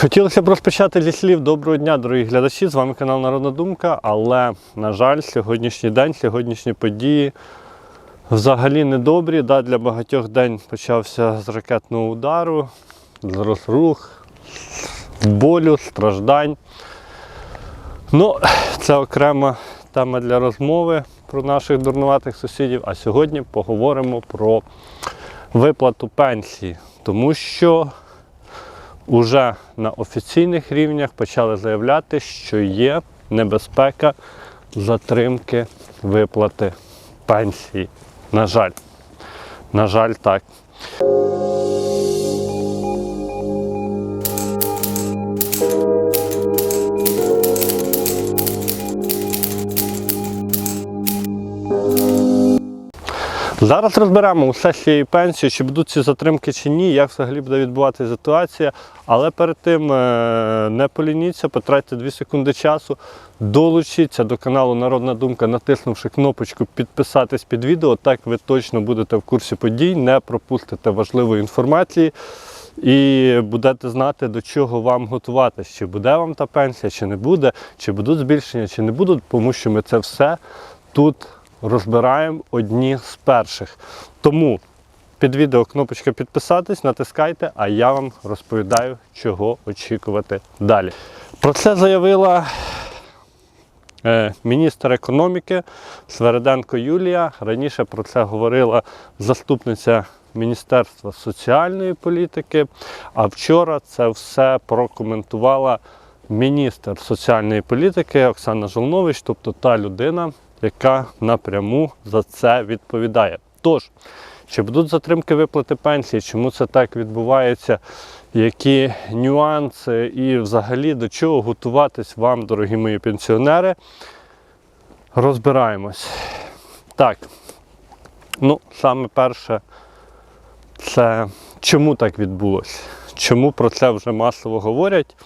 Хотілося б розпочати зі слів доброго дня, дорогі глядачі. З вами канал Народна Думка. Але, на жаль, сьогоднішній день, сьогоднішні події взагалі недобрі. Да, для багатьох день почався з ракетного удару, з розрух, болю, страждань. Ну, це окрема тема для розмови про наших дурнуватих сусідів. А сьогодні поговоримо про виплату пенсії, тому що уже на офіційних рівнях почали заявляти, що є небезпека затримки виплати пенсії. На жаль, на жаль, так. Зараз розберемо усе з цією пенсією, чи будуть ці затримки чи ні, як взагалі буде відбуватися ситуація. Але перед тим е, не полініться, потратьте 2 секунди часу, долучіться до каналу Народна Думка, натиснувши кнопочку підписатись під відео. Так ви точно будете в курсі подій, не пропустите важливої інформації і будете знати, до чого вам готуватися. Чи буде вам та пенсія, чи не буде, чи будуть збільшення, чи не будуть, тому що ми це все тут розбираємо одні з перших. Тому під відео кнопочка підписатись, натискайте, а я вам розповідаю, чого очікувати далі. Про це заявила е, міністр економіки Свереденко Юлія. Раніше про це говорила заступниця Міністерства соціальної політики. А вчора це все прокоментувала міністр соціальної політики Оксана Жолнович, тобто та людина, яка напряму за це відповідає. Тож, чи будуть затримки виплати пенсії, чому це так відбувається, які нюанси і взагалі до чого готуватись вам, дорогі мої пенсіонери, розбираємось. Так, ну, саме перше, це чому так відбулося? Чому про це вже масово говорять?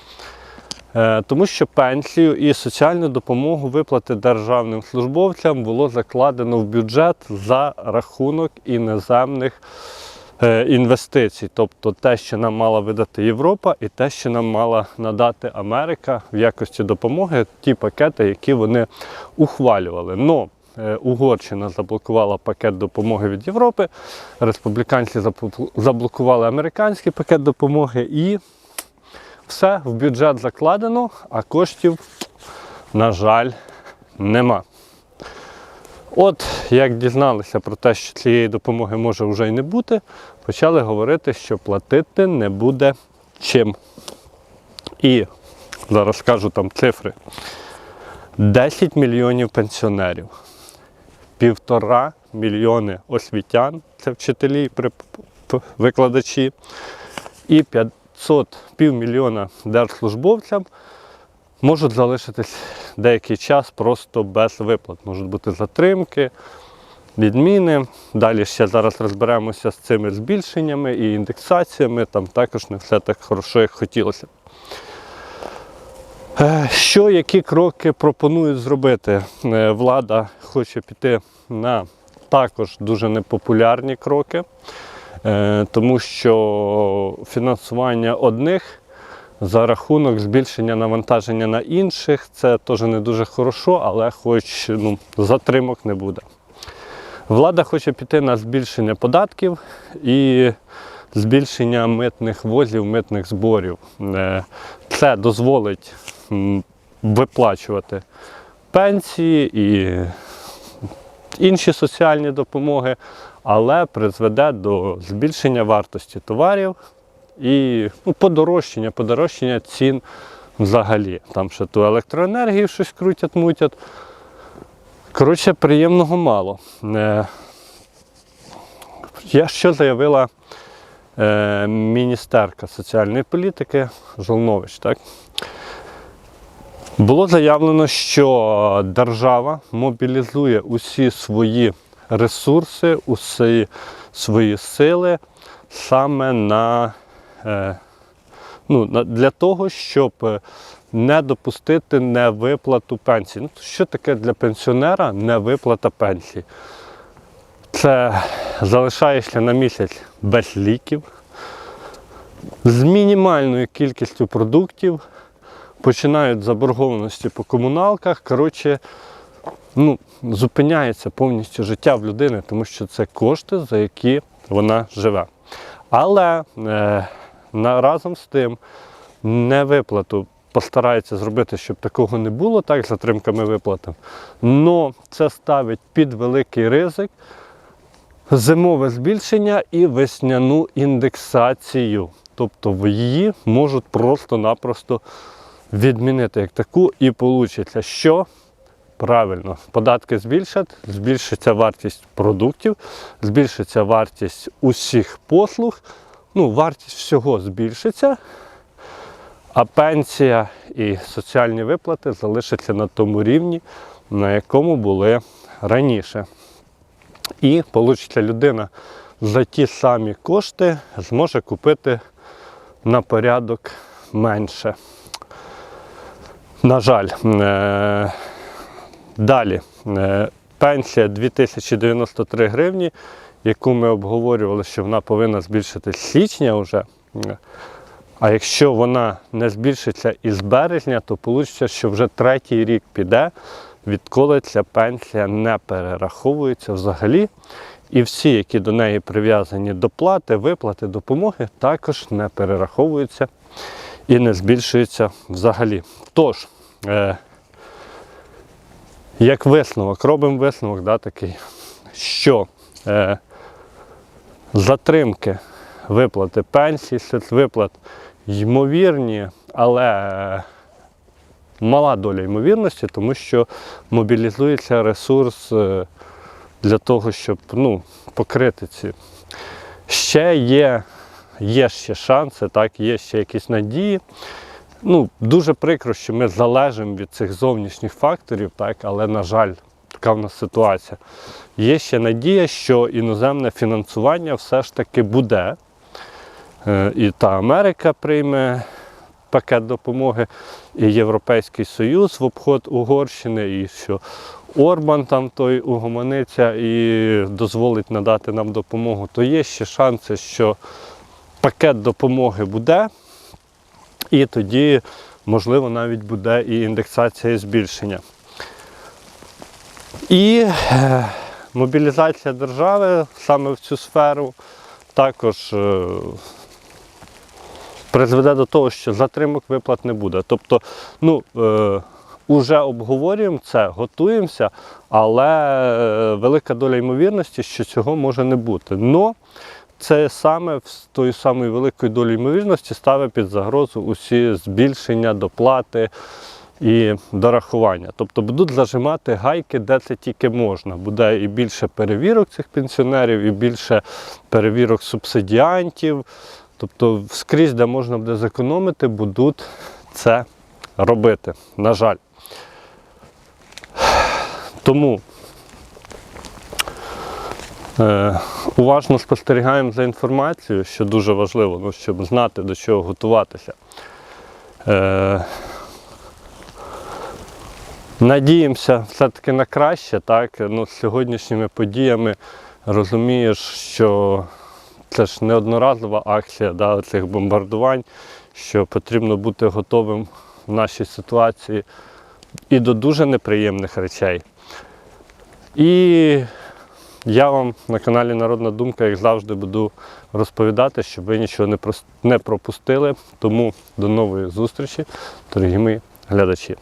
Е, Тому що пенсію і соціальну допомогу виплати державним службовцям було закладено в бюджет за рахунок іноземних е, інвестицій. Тобто те, що нам мала видати Європа, і те, що нам мала надати Америка в якості допомоги, ті пакети, які вони ухвалювали. Но е, Угорщина заблокувала пакет допомоги від Європи, республіканці заблокували американський пакет допомоги і все в бюджет закладено, а коштів, на жаль, нема. От як дізналися про те, що цієї допомоги може вже й не бути, почали говорити, що платити не буде чим. І зараз скажу там цифри: 10 мільйонів пенсіонерів, півтора мільйони освітян, це вчителі викладачі, і 500 півмільйона держслужбовцям можуть залишитись деякий час просто без виплат. Можуть бути затримки, відміни. Далі ще зараз розберемося з цими збільшеннями і індексаціями. Там також не все так хорошо, як хотілося. Е, Що, які кроки пропонують зробити? Е, Влада хоче піти на також дуже непопулярні кроки, тому що фінансування одних за рахунок збільшення навантаження на інших це теж не дуже хорошо, але хоч ну, затримок не буде. Влада хоче піти на збільшення податків і збільшення митних возів, митних зборів. Е, Це дозволить виплачувати пенсії і інші соціальні допомоги, але призведе до збільшення вартості товарів і ну, подорожчання, подорожчання цін взагалі. Там ще ту електроенергію щось крутять, мутять. Коротше, приємного мало. Е, Я що заявила е, міністерка соціальної політики Жолнович, так? Було заявлено, що держава мобілізує усі свої ресурси, усі свої сили саме на, е, ну, для того, щоб е, не допустити невиплату пенсії. Ну, що таке для пенсіонера невиплата пенсії? Це залишаєшся на місяць без ліків, з мінімальною кількістю продуктів, починають заборгованості по комуналках. Коротше, ну, зупиняється повністю життя в людини, тому що це кошти, за які вона живе. Але е, на, разом з тим невиплату постараються зробити, щоб такого не було, так, затримками виплати. Но це ставить під великий ризик зимове збільшення і весняну індексацію. Тобто в її можуть просто-напросто відмінити як таку, і вийде, що правильно, податки збільшать, збільшиться вартість продуктів, збільшиться вартість усіх послуг, ну, вартість всього збільшиться, а пенсія і соціальні виплати залишаться на тому рівні, на якому були раніше. І получиться людина за ті самі кошти зможе купити на порядок менше. На жаль, е, далі е, пенсія 2093 гривні, яку ми обговорювали, що вона повинна збільшитись з січня вже. А якщо вона не збільшиться із березня, то вийде, що вже третій рік піде, відколи ця пенсія не перераховується взагалі. І всі, які до неї прив'язані доплати, виплати, допомоги, також не перераховуються і не збільшуються взагалі. Тож, е, як висновок, робимо висновок да, такий, що е, затримки виплати пенсій, соцвиплат ймовірні, але е, мала доля ймовірності, тому що мобілізується ресурс е, для того, щоб ну, покрити ці. Ще є, є ще шанси, так, є ще якісь надії. Ну, дуже прикро, що ми залежимо від цих зовнішніх факторів, так, але, на жаль, така в нас ситуація. Є ще надія, що іноземне фінансування все ж таки буде. Е, І та Америка прийме пакет допомоги, і Європейський Союз в обход Угорщини, і що Орбан там той угомониться і дозволить надати нам допомогу, то є ще шанси, що пакет допомоги буде, і тоді, можливо, навіть буде і індексація і збільшення. І е, мобілізація держави саме в цю сферу також е, призведе до того, що затримок виплат не буде. Тобто, ну, е, уже обговорюємо це, готуємося, але велика доля ймовірності, що цього може не бути. Но це саме з тою самою великою долею ймовірності ставить під загрозу усі збільшення, доплати і дорахування. Тобто будуть зажимати гайки, де це тільки можна. Буде і більше перевірок цих пенсіонерів, і більше перевірок субсидіантів. Тобто скрізь, де можна буде зекономити, будуть це робити. На жаль. Тому уважно спостерігаємо за інформацією, що дуже важливо, ну, щоб знати, до чого готуватися. Е, Надіємося все-таки на краще, так? Ну, з сьогоднішніми подіями розумієш, що це ж не одноразова акція да, цих бомбардувань, що потрібно бути готовим в нашій ситуації і до дуже неприємних речей. І я вам на каналі Народна Думка, як завжди, буду розповідати, щоб ви нічого не пропустили. Тому до нової зустрічі, дорогі мої глядачі.